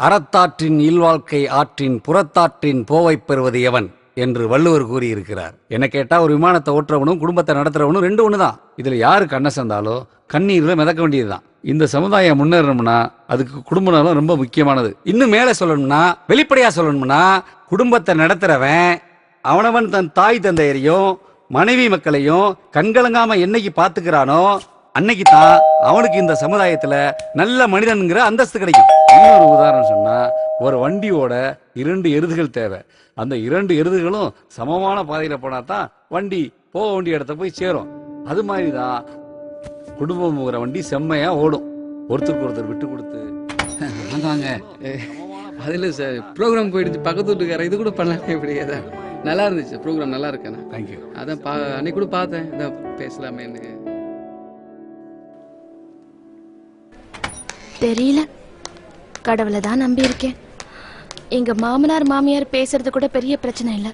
அறத்தாற்றின் இல்வாழ்க்கை ஆற்றின் புறத்தாற்றின் போவைப் பெறுவது எவன்? என்று வள்ளுவர் கூறியிருக்கிறார். என்ன கேட்டால் ஒரு விமானத்தை ஓட்டுறவனும் குடும்பத்தை நடத்துறவனும் ரெண்டு ஒன்று தான் இதில் யார் கண்ணை சேர்ந்தாலோ கண்ணீரில் மிதக்க வேண்டியதுதான் இந்த சமுதாயம் முன்னேறணும்னா அதுக்கு குடும்ப நலம் ரொம்ப முக்கியமானது. இன்னும் மேலே சொல்லணும்னா வெளிப்படையாக சொல்லணும்னா குடும்பத்தை நடத்துறவன் அவனவன் தன் தாய் தந்தையரையும் மனைவி மக்களையும் கண்கலங்காம என்னைக்கு பார்த்துக்கிறானோ அன்னைக்கு தான் அவனுக்கு இந்த சமுதாயத்தில் நல்ல மனிதனுங்கிற அந்தஸ்து கிடைக்கும். இன்னொரு உதாரணம் சொன்னா ஒரு வண்டியோட இரண்டு எருதுகள் தேவை. அந்த இரண்டு எருதுகளும் சமமான பாதையில போனா தான் வண்டி போக வேண்டிய இடத்த போய் சேரும். அது மாதிரி தான் குடும்பம் போகிற வண்டி செம்மையா ஓடும். ஒருத்தருக்கு ஒருத்தர் விட்டு கொடுத்து. ஆமாங்க. அதில் சார் ப்ரோக்ராம் போயிடுச்சு. பக்கத்து வீட்டுக்கார இது கூட பண்ணலாம் இப்படி. அதான். நல்லா இருந்துச்சு. ப்ரோக்ராம் நல்லா இருக்கேண்ணா தேங்க்யூ அதான் பா அன்னைக்கு கூட பார்த்தேன். இதான் பேசலாமேன்னு. தெரியல. கடவுளை தான் நம்பி இருக்கேன் எங்க மாமனார் மாமியார் பேசுறது கூட பெரிய பிரச்சனை இல்ல.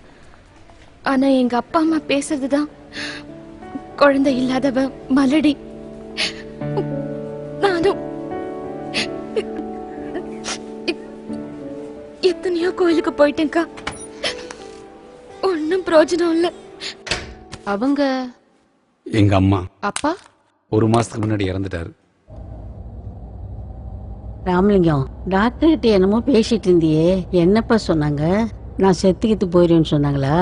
ஆனா எங்க அப்பா அம்மா பேசுறது தான் குழந்தை இல்லாதவ மலடி. நானும் எத்தனையோ கோயிலுக்கு போயிட்டேன்க்கா. ஒன்னும் பிரயோஜனம் இல்ல. அவங்க எங்க அம்மா. அப்பா? ஒரு மாசத்துக்கு முன்னாடி இறந்துட்டாரு. ராமலிங்கம் டாக்டர் கிட்ட என்னமோ பேசிட்டு இருந்தியே. என்னப்பா சொன்னாங்க? நான் செத்துக்கிட்டு போயிடுவேன்னு சொன்னாங்களா?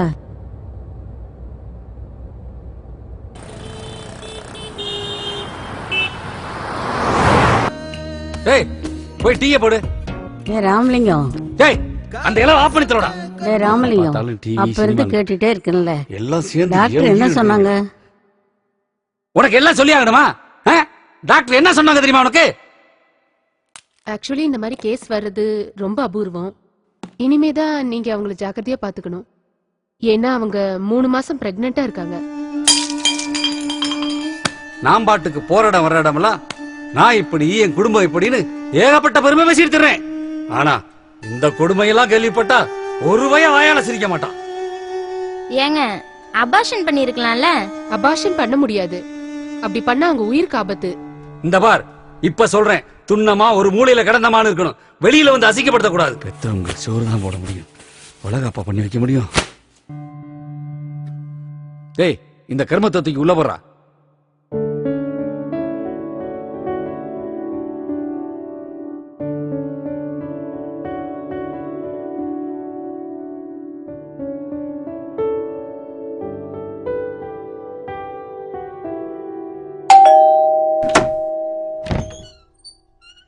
டேய் போய் டீயை போடு. ஏ ராமலிங்கம். டேய் அந்த இலை ஆஃப் பண்ணி தரோடா. ஏ ராமலிங்கம் அப்ப இருந்து. கேட்டுட்டே இருக்கேன்ல. எல்லாம் சேர்ந்து டாக்டர் என்ன சொன்னாங்க? உனக்கு எல்லாம் சொல்லி ஆகணுமா? டாக்டர் என்ன சொன்னாங்க தெரியுமா உனக்கு? ஆக்சுவலி இந்த மாதிரி கேஸ் வர்றது ரொம்ப அபூர்வம். இனிமே தான் நீங்க அவங்கள ஜாக்கிரதையா பாத்துக்கணும். ஏன்னா அவங்க மூணு மாசம் பிரெக்னெண்டா இருக்காங்க. நான் பாட்டுக்கு போற இடம் வர்ற இடமெல்லாம் நான் இப்படி என் குடும்பம் இப்படின்னு ஏகப்பட்ட பெருமை பேசிட்டு திர்றேன். ஆனா இந்த கொடுமையெல்லாம் கேள்விப்பட்டா ஒரு வய வாயால சிரிக்க மாட்டான். ஏங்க அபாஷன் பண்ணிருக்கலாம்ல? அபாஷன் பண்ண முடியாது. அப்படி பண்ணா அவங்க உயிருக்கு ஆபத்து. இந்த பார் இப்ப சொல்றேன். துண்ணமா ஒரு மூலையில கிடந்தமான்னு இருக்கணும். வெளியில வந்து அசிங்கப்படுத்த கூடாது பெத்தவங்க சோறு தான் போட முடியும். உலகப்பா பண்ணி வைக்க முடியும். டேய் இந்த கர்மத்தத்துக்கு உள்ள போறா.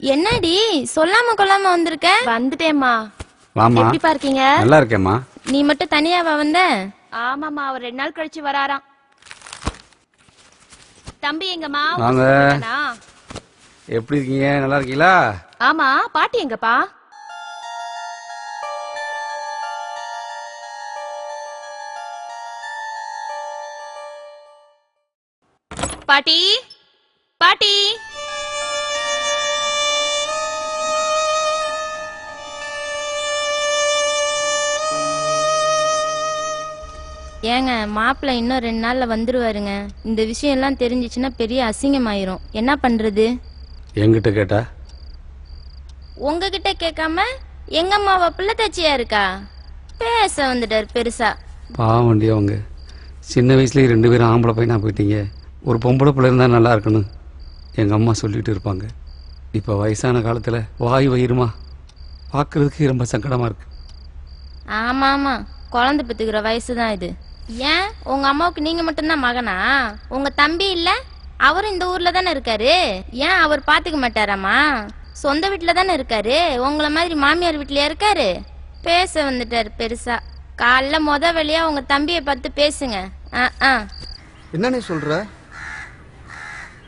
என்னடி? சொல்லாம கொள்ளாம வந்திருக்க? வந்துட்டேம்மா. வாமா எப்படிப்பா இருக்கீங்க? நல்லா இருக்கேம்மா நீ மட்டும் தனியாவா வந்த? ஆமாம்மா அவர் ரெண்டு நாள் கழிச்சு வராராம். தம்பி எங்கம்மா? வாங்க. எப்படி இருக்கீங்க? நல்லா இருக்கீங்களா ஆமா பாட்டி எங்கப்பா? பாட்டி? பாட்டி? ஏங்க மாப்பிள்ளை இன்னும் ரெண்டு நாள்ல வந்துருவாருங்க. இந்த விஷயம் எல்லாம் தெரிஞ்சிச்சுன்னா பெரிய அசிங்கமாயிரும். என்ன பண்றது? என்கிட்ட கேட்டா? உங்ககிட்ட கேட்காம எங்க அம்மாவா பிள்ளை தச்சியா இருக்கா? பேச வந்துட்டார் பெருசா. பாவம் வண்டி அவங்க. சின்ன வயசுலயே ரெண்டு பேரும் ஆம்பளை பையனா போயிட்டீங்க. ஒரு பொம்பளை பிள்ளை இருந்தா நல்லா இருக்கணும் எங்க அம்மா சொல்லிட்டு இருப்பாங்க. இப்ப வயசான காலத்துல வாய் வயிறுமா? பார்க்கிறதுக்கு ரொம்ப சங்கடமா இருக்கு. ஆமா ஆமா குழந்தை பெத்துக்கிற வயசு தான் இது. ஏன்? உங்க அம்மாவுக்கு நீங்க மட்டும்தான் மகனா? உங்க தம்பி இல்ல? அவரும் இந்த ஊர்ல தானே இருக்காரு? ஏன் அவர் பாத்துக்க மாட்டாராமா? சொந்த வீட்டுல தானே இருக்காரு? உங்கள மாதிரி மாமியார் வீட்லயா இருக்காரு? பேச வந்துட்டாரு பெருசா. காலைல முத வழியா உங்க தம்பியை பார்த்து பேசுங்க. ஆ ஆ. என்னண்ணே சொல்ற?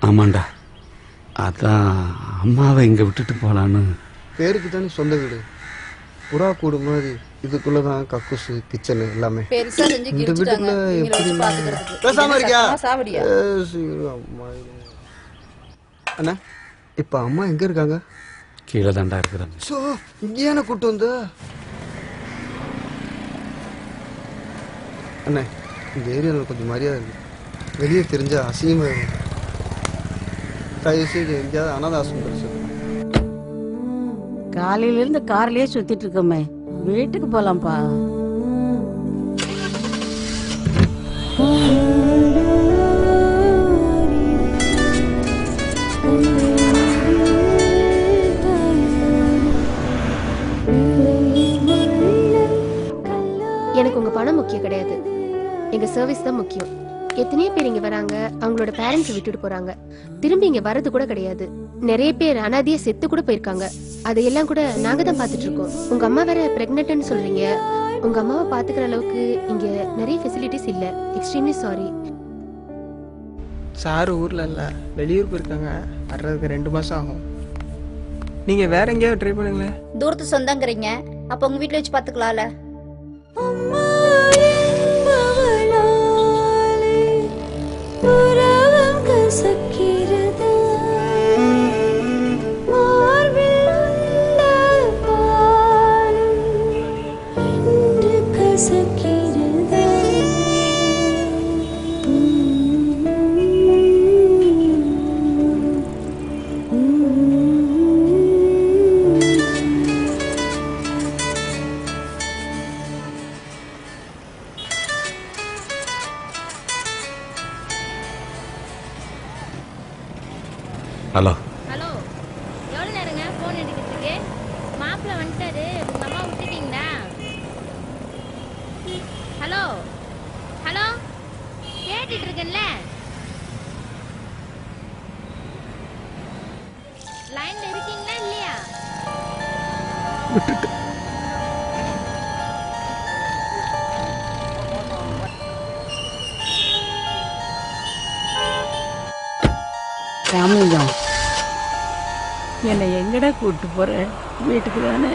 ஆமாண்டா. அதான் அம்மாவை இங்க விட்டுட்டு போலான்னு. பேருக்கு தானே சொந்த வீடு புறா கூடு மாதிரி இதுக்குள்ளதான் கக்கூசு கிச்சனு எல்லாமே. பெருசா செஞ்சு இந்த வீட்டுக்குள்ள எப்படி பேசாம இருக்கியா? சாவடியா அம்மா. அண்ணா? இப்ப அம்மா எங்க இருக்காங்க? கீழே தாண்டா இருக்கிறாங்க. சோ இங்க ஏன கூட்டு வந்த? அண்ணே இந்த ஏரியாவில் கொஞ்சம் மரியாதை இருக்கு. வெளியே தெரிஞ்சா அசிங்கமா இருக்கும். தயவு செய்து எங்கேயாவது அனாதாசம் சொல்லு காலையில இருந்து கார்லயே சுத்திட்டு இருக்கோமே. வீட்டுக்கு போலாம்ப்பா. எனக்கு உங்க பணம் முக்கியம் கிடையாது. எங்க சர்வீஸ் தான் முக்கியம். எத்தனையோ பேர் இங்க வராங்க. அவங்களோட பேரண்ட்ஸ் விட்டுட்டு போறாங்க. திரும்பி இங்க வர்றது கூட கிடையாது. நிறைய பேர் அனாதையா செத்து கூட போயிருக்காங்க. அதையெல்லாம் கூட நாங்க தான் பாத்துட்டு இருக்கோம். உங்க அம்மா வேற பிரெக்னென்ட்னு சொல்றீங்க. உங்க அம்மாவை பாத்துக்கிற அளவுக்கு இங்க நிறைய ஃபெசிலிட்டிஸ் இல்ல. எக்ஸ்ட்ரீம்லி சாரி சார் ஊரில் இல்லை. வெளியூர் போயிருக்காங்க. வர்றதுக்கு ரெண்டு மாதம் ஆகும். நீங்கள் வேற எங்கேயாவது ட்ரை பண்ணுங்களேன். தூரத்து சொந்தங்கிறீங்க. அப்ப உங்க வீட்ல வச்சு பாத்துக்கலாம்ல ஹலோ. ஹலோ. எவ்வளோ நேரங்க ஃபோன் எடுக்கிறதுக்கு? மாப்பிள்ளை வந்துட்டாரு. உங்க அம்மா விட்டுட்டீங்களா? ஹலோ. ஹலோ. கேட்டுட்டு இருக்கேன்ல. லைன்ல இருக்கீங்களா இல்லையா? ராமலிங்கம் என்னை எங்கடா கூப்பிட்டு போகிற வீட்டுக்கு தானே?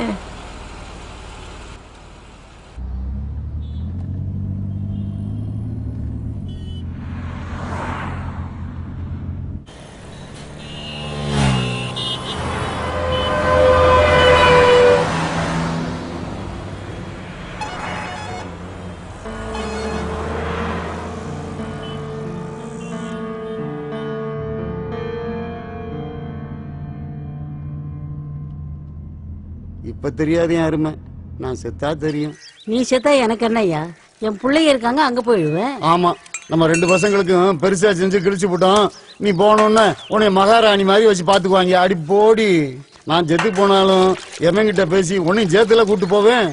இப்ப தெரியாது என் அருமை. நான் செத்தா தெரியும். நீ செத்தா எனக்கு என்னய்யா? என் பிள்ளைங்க இருக்காங்க அங்க போயிடுவேன். ஆமா நம்ம ரெண்டு பசங்களுக்கும் பெருசா செஞ்சு கிழிச்சு போட்டோம். நீ போனோன்னு உன்னை மகாராணி மாதிரி வச்சு பாத்துக்குவாங்க அடி போடி. நான் செத்து போனாலும் எவங்கிட்ட பேசி உன்னையும் ஜேத்துல கூட்டு போவேன்.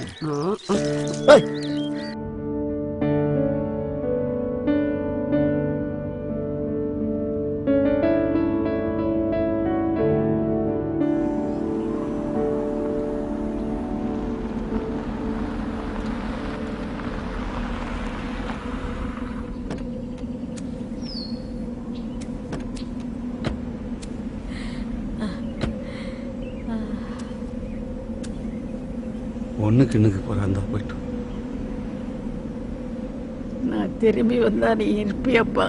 ஏய், இன்னுக்கு போறா போயிட்டு. நான் திரும்பி வந்தா நீ இருப்பியப்பா.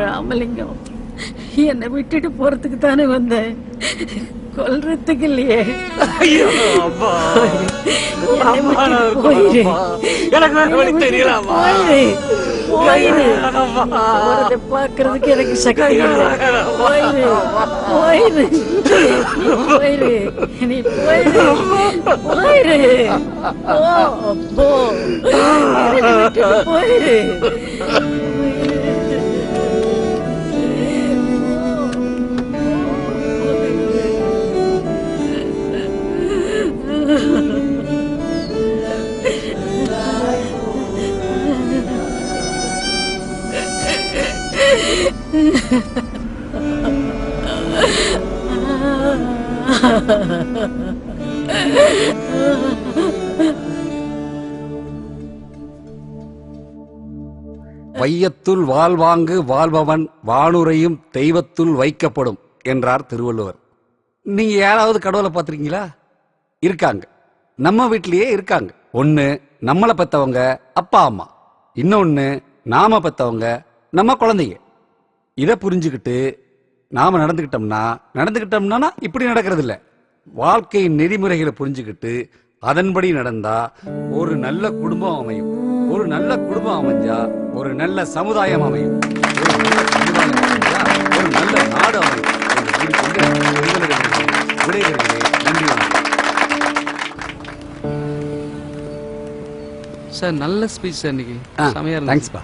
ராமலிங்கம் என்னை விட்டுட்டு போறதுக்கு தானே வந்தேன். கொல்றதுக்கு இல்லையே பார்க்கறதுக்கு எனக்கு சக்தி. போயிரு. போயிரு. போயிரு. நீ போயிரு. போயிரு. போ. போயிரு. வையத்துள் வாழ்வாங்கு வாழ்பவன் வானுரையும் தெய்வத்துள் வைக்கப்படும் என்றார் திருவள்ளுவர். நீங்க யாராவது கடவுளை பார்த்துருக்கீங்களா? இருக்காங்க. நம்ம வீட்டிலேயே இருக்காங்க. ஒன்று நம்மளை பெத்தவங்க அப்பா அம்மா. இன்னொன்னு நாம பெத்தவங்க நம்ம குழந்தைங்க. இதை புரிஞ்சுக்கிட்டு நாம நடந்துக்கிட்டோம்னா நடந்துக்கிட்டோம்னா இப்படி நடக்கிறது இல்ல வாழ்க்கையின் நெறிமுறைகளை புரிஞ்சுக்கிட்டு அதன்படி நடந்தா ஒரு நல்ல குடும்பம் அமையும். ஒரு நல்ல குடும்பம் அமைஞ்சா ஒரு நல்ல சமுதாயம் அமையும். ஒரு நல்ல சமுதாயம் அமைஞ்சா ஒரு நல்ல நாடு அமையும். விடைபெறுகிறேன். நன்றி வணக்கம். சார் நல்ல ஸ்பீச் சார் இன்னைக்கு. செமையா தேங்க்ஸ்பா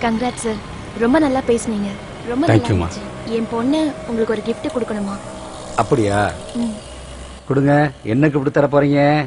கங்க்ராட் சார் ரொம்ப நல்லா பேசுனீங்க. ரொம்ப Thank you, என் பொண்ணு உங்களுக்கு ஒரு கிஃப்ட் கொடுக்கணுமா? அப்படியா? ம். கொடுங்க. என்ன கூப்பிட்டு தர போறீங்க?